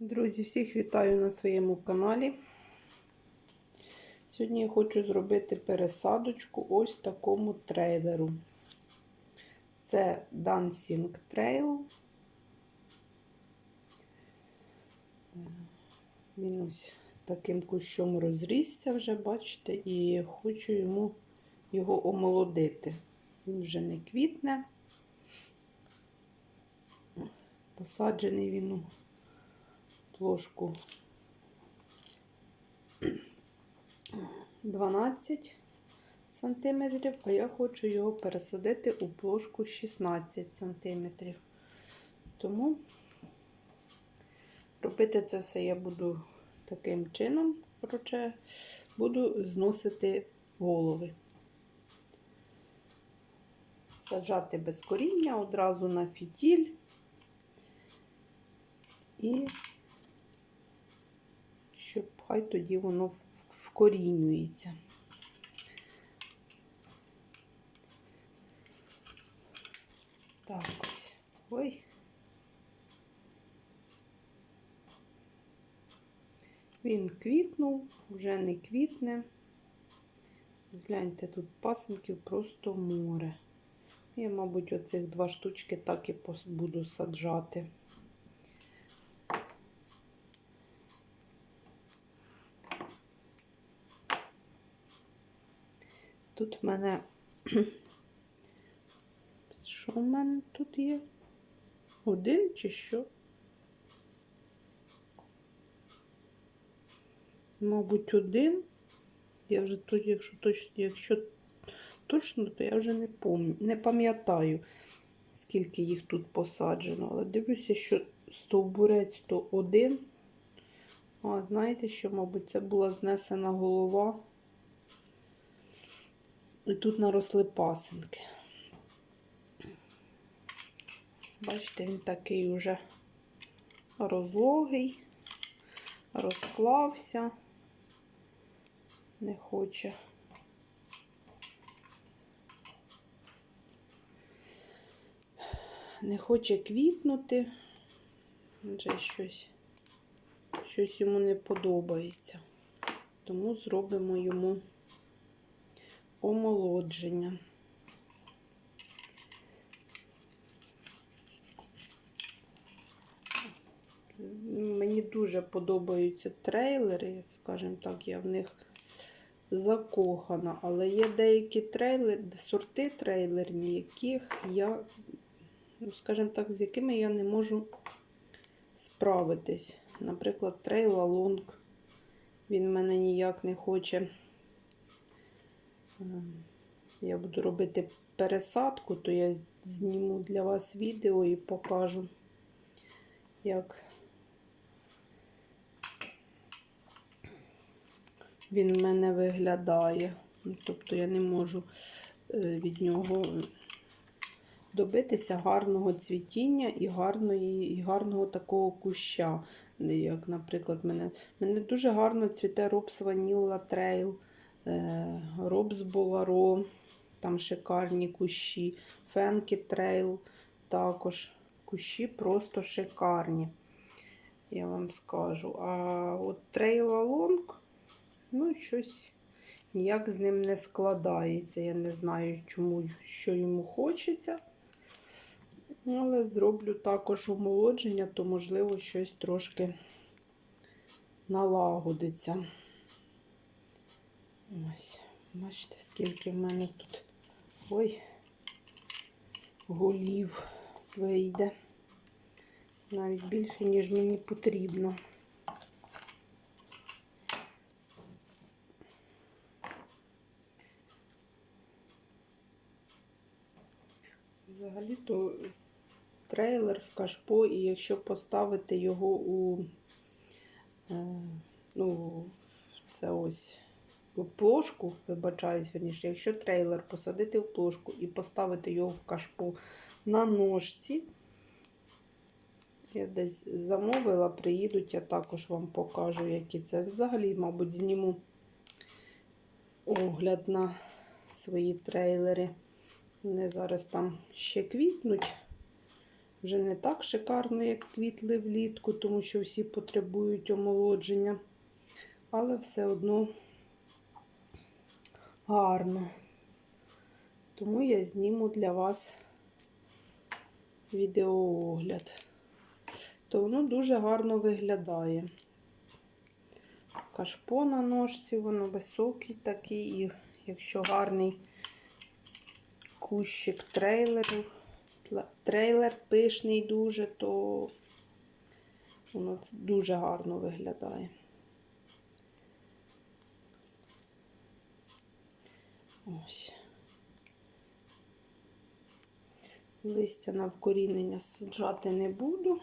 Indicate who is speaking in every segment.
Speaker 1: Друзі, всіх вітаю на своєму каналі. Сьогодні я хочу зробити пересадочку ось такому трейлеру. Це Dancing Trail. Він ось таким кущом розрісся вже, бачите, і хочу йому його омолодити. Він вже не квітне. Посаджений він у плошку 12 сантиметрів, а я хочу його пересадити у плошку 16 сантиметрів. Тому робити це все я буду таким чином, коротше, буду зносити голови. Саджати без коріння одразу на фітіль і хай тоді воно вкорінюється. Так ось. Ой. Він квітнув, вже не квітне. Згляньте, тут пасенків просто море. Я, мабуть, оцих два штучки так і буду саджати. Тут в мене. Що в мене тут є? Один чи що? Мабуть, один. Я вже тут, якщо точно, якщо точно, то я вже не пам'ятаю, не пам'ятаю, скільки їх тут посаджено. Але дивлюся, що стовбурець то один. А знаєте, що, мабуть, це була знесена голова. І тут наросли пасинки. Бачите, він такий уже розлогий, розклався, не хоче. Не хоче квітнути, вже щось, щось йому не подобається. Тому зробимо йому омолодження. Мені дуже подобаються трейлери, скажімо так, я в них закохана, але є деякі трейлери, сорти трейлерні, яких я, ну, скажімо так, з якими я не можу справитись. Наприклад, трейла лонг. Він мене ніяк не хоче. Я буду робити пересадку, то я зніму для вас відео і покажу, як він в мене виглядає. Тобто я не можу е, від нього добитися гарного цвітіння і гарної, і гарного такого куща. Як, наприклад, мене мене дуже гарно цвіте Робс Ваніла Трейл. Робс Боларо, там шикарні кущі, Фенкі Трейл, також кущі просто шикарні, я вам скажу. А от Трейл Алонг, ну, щось ніяк з ним не складається. Я не знаю, чому, що йому хочеться. Але зроблю також омолодження, то, можливо, щось трошки налагодиться. Ось, бачите, скільки в мене тут ой, голів вийде. Навіть більше, ніж мені потрібно. Взагалі-то трейлер в кашпо, і якщо поставити його у, е, ну, це ось в плошку, вибачаюсь, верніше, якщо трейлер посадити в плошку і поставити його в кашпо на ножці, я десь замовила, приїдуть, я також вам покажу, які це. Взагалі, мабуть, зніму огляд на свої трейлери. Вони зараз там ще квітнуть. вже не так шикарно, як квітли влітку, тому що всі потребують омолодження. Але все одно гарно. Тому я зніму для вас відеоогляд. То воно дуже гарно виглядає. Кашпо на ножці, воно високий такий, і якщо гарний кущик трейлеру, трейлер пишний дуже, то воно дуже гарно виглядає. Ось. Листя на вкорінення саджати не буду.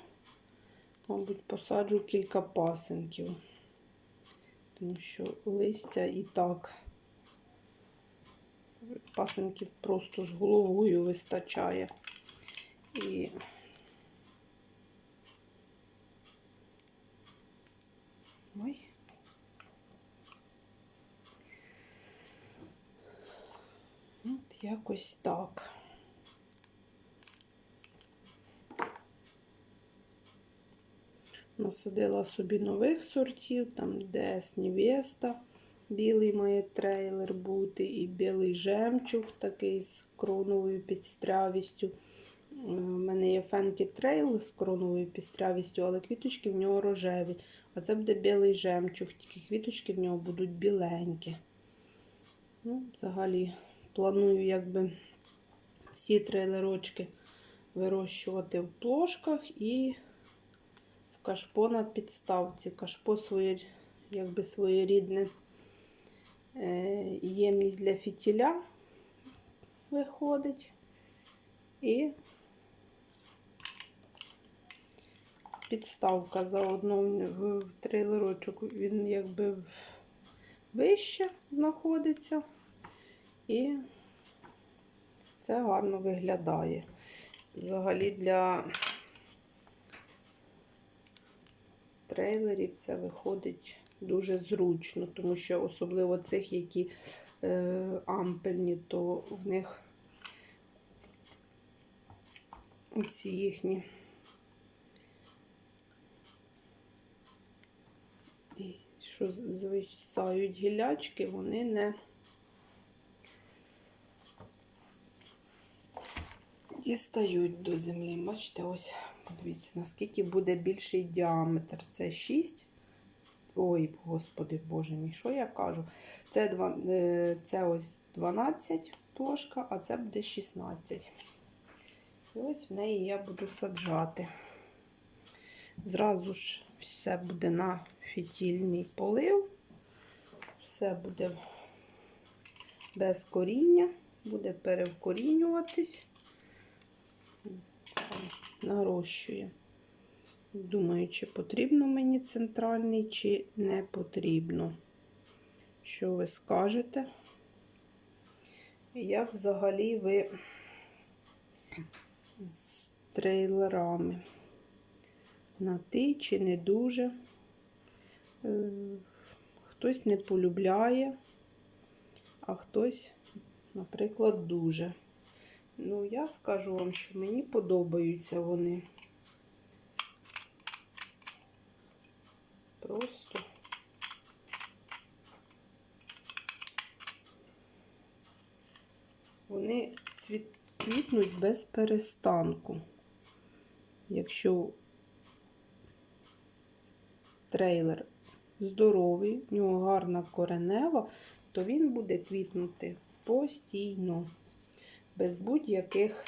Speaker 1: Мабуть, посаджу кілька пасенків, тому що листя і так пасенків просто з головою вистачає. І ой. От якось так. Насадила собі нових сортів, там DS Невеста, білий має трейлер бути, і білий жемчуг такий з кроновою підстрявістю. Е, У мене є фенкі трейл з кроновою підстрявістю, але квіточки в нього рожеві. А це буде білий жемчуг, тільки квіточки в нього будуть біленькі. Ну, взагалі, планую якби всі трейлерочки вирощувати в плошках і в кашпо на підставці. Кашпо своє, якби своєрідне е, ємність для фітіля виходить. І підставка заодно в трейлерочок, він якби вище знаходиться. І це гарно виглядає. Взагалі для трейлерів це виходить дуже зручно, тому що особливо цих, які е, ампельні, то в них ці їхні що звисають гілячки, вони не дістають до землі. Бачите, ось, подивіться, наскільки буде більший діаметр. Це 6. Ой, господи, боже мій, що я кажу? Це, два, е, це ось 12 плошка, а це буде 16. І ось в неї я буду саджати. Зразу ж все буде на фітільний полив. Все буде без коріння, буде перевкорінюватись. Нарощує. Думаю, чи потрібно мені центральний, чи не потрібно. Що ви скажете? Як взагалі ви з трейлерами? На ти чи не дуже? Е, Хтось не полюбляє, а хтось, наприклад, дуже. Ну, я скажу вам, що мені подобаються вони. Просто вони квітнуть без перестанку. Якщо трейлер здоровий, в нього гарна коренева, то він буде квітнути постійно, без будь-яких,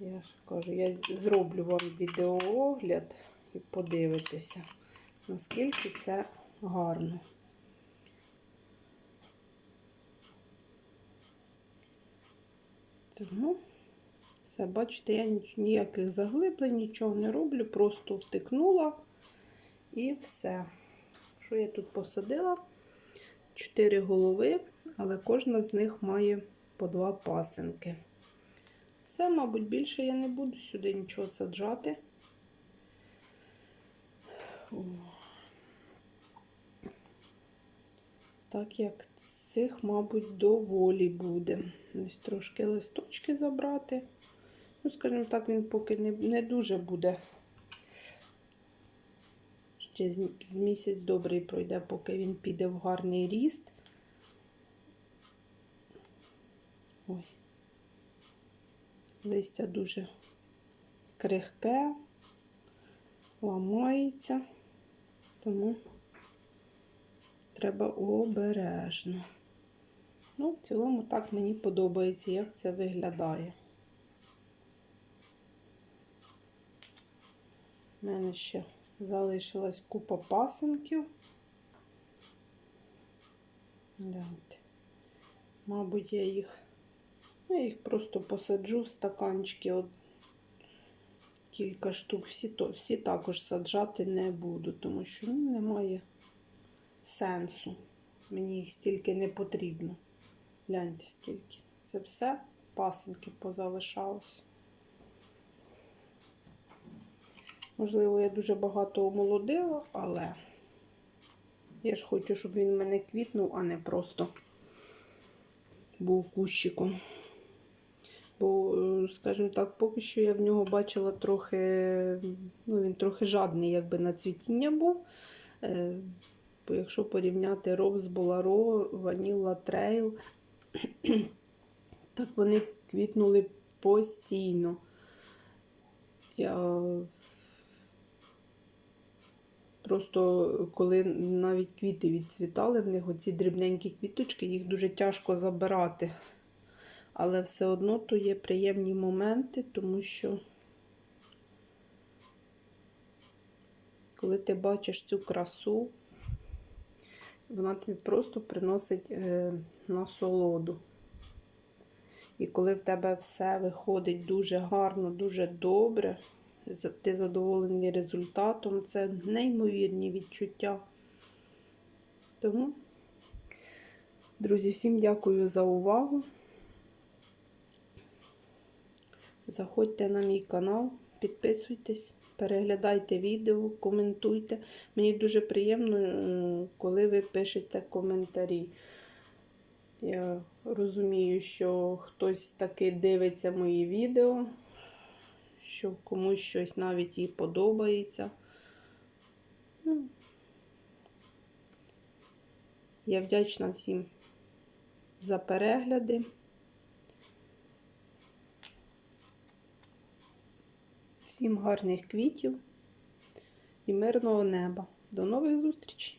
Speaker 1: я ж кажу, я зроблю вам відеоогляд і подивитеся, наскільки це гарно. Тому все, бачите, я ніяких заглиблень, нічого не роблю, просто втикнула і все. Що я тут посадила? Чотири голови, але кожна з них має по два пасенки. Все, мабуть, більше я не буду сюди нічого саджати. Так як з цих, мабуть, доволі буде. Ось трошки листочки забрати. Ну, скажімо так, він поки не, не дуже буде. Ще з, з місяць добрий пройде, поки він піде в гарний ріст. Ой. Листя дуже крихке, ламається, тому треба обережно. Ну, в цілому так мені подобається, як це виглядає. У мене ще залишилась купа пасенків. Гляньте. Мабуть, я їх, я їх просто посаджу в стаканчики. От кілька штук. Всі, то, всі також саджати не буду, тому що ну, немає сенсу. Мені їх стільки не потрібно. Гляньте, скільки. Це все пасенки позалишалось. Можливо, я дуже багато омолодила, але я ж хочу, щоб він в мене квітнув, а не просто був кущиком. Бо, е, скажімо так, поки що я в нього бачила трохи, ну, він трохи жадний, якби на цвітіння був. Е, якщо порівняти Робс Боларо, Ваніла Трейл, так вони квітнули постійно. Я Просто коли навіть квіти відцвітали, в них оці дрібненькі квіточки, їх дуже тяжко забирати. Але все одно то є приємні моменти, тому що коли ти бачиш цю красу, вона тобі просто приносить е, насолоду. І коли в тебе все виходить дуже гарно, дуже добре, ти задоволений результатом, це неймовірні відчуття. Тому, друзі, всім дякую за увагу. Заходьте на мій канал, підписуйтесь, переглядайте відео, коментуйте. Мені дуже приємно, коли ви пишете коментарі. Я розумію, що хтось таки дивиться мої відео, що комусь щось навіть і подобається. Ну, Я вдячна всім за перегляди. Всім гарних квітів і мирного неба. До нових зустрічей!